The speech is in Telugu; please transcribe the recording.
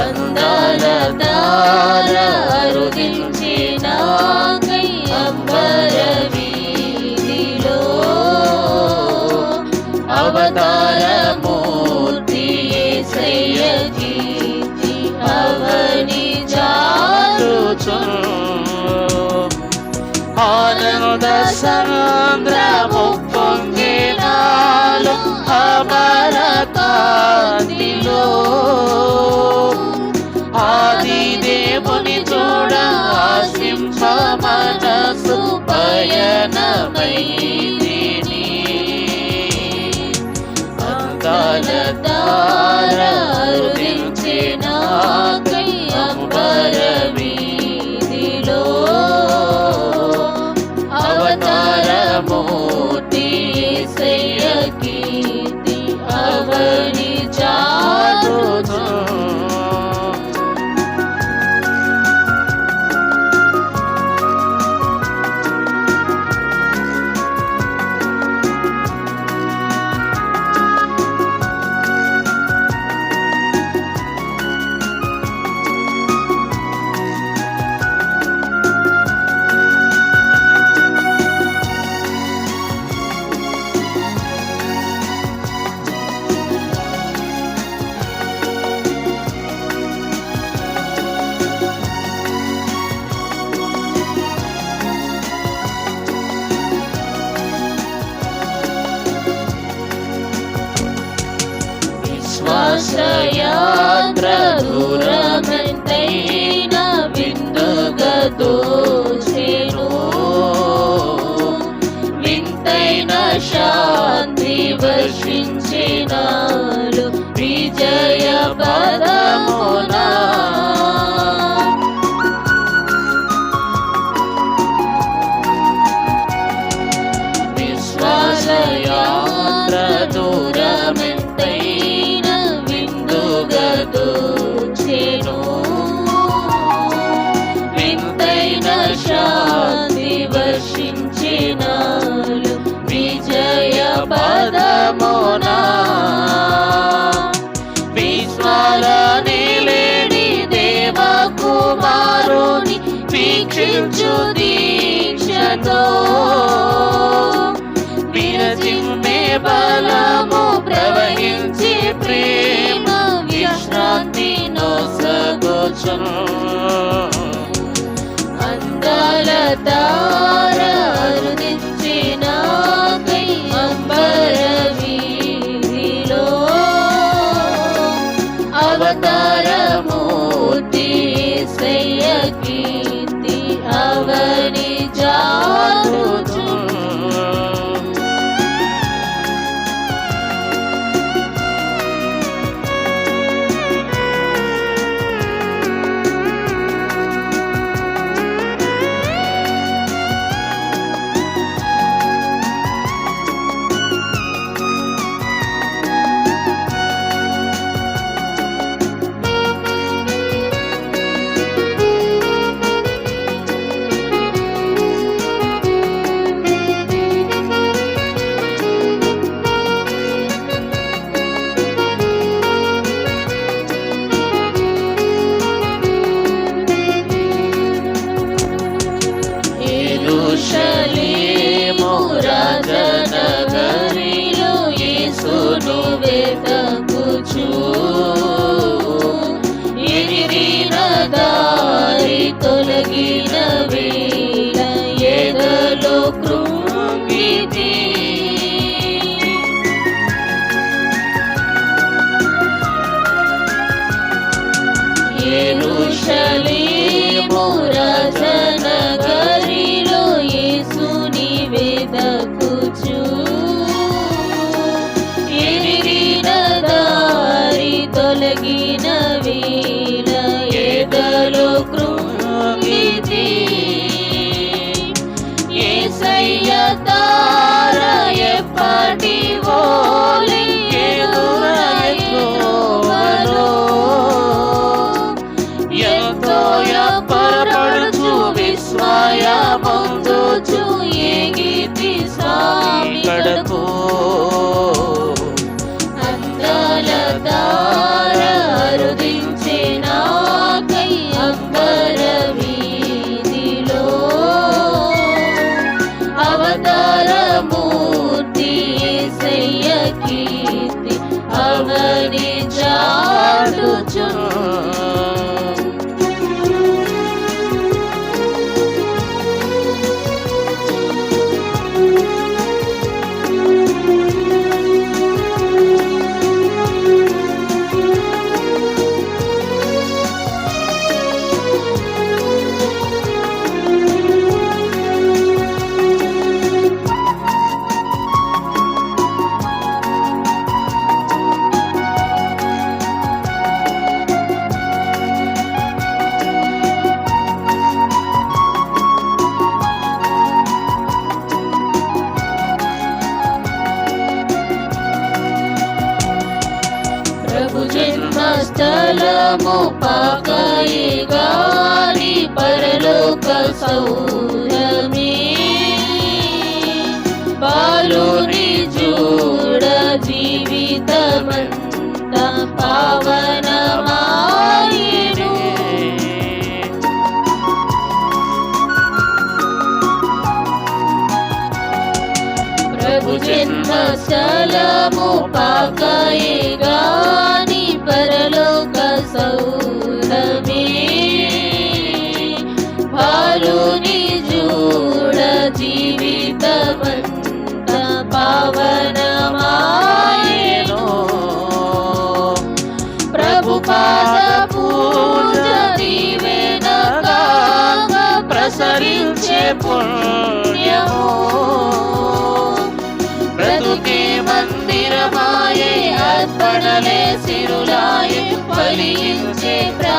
అందాల తార అరుదించి నాకై అంబర వీధిలో అవతార మూర్తి సయ్యీర్తి అవని జాలుచు ఆనంద సంద్రము ஞானமை தேனே அங்காலதா మధురమెంతైన విందుగదో కనించి ప్రేమ విశ్రాంతి నోసగోచును అందాల తార అరుదించిన కై అంబర వాటి జన్మస్థలము పాకయి గాని పరలోక సౌరమే పుణ్యము. బ్రతుకే మందిరమాయే అర్పణలే సిరులాయే ఫలించే ప్రా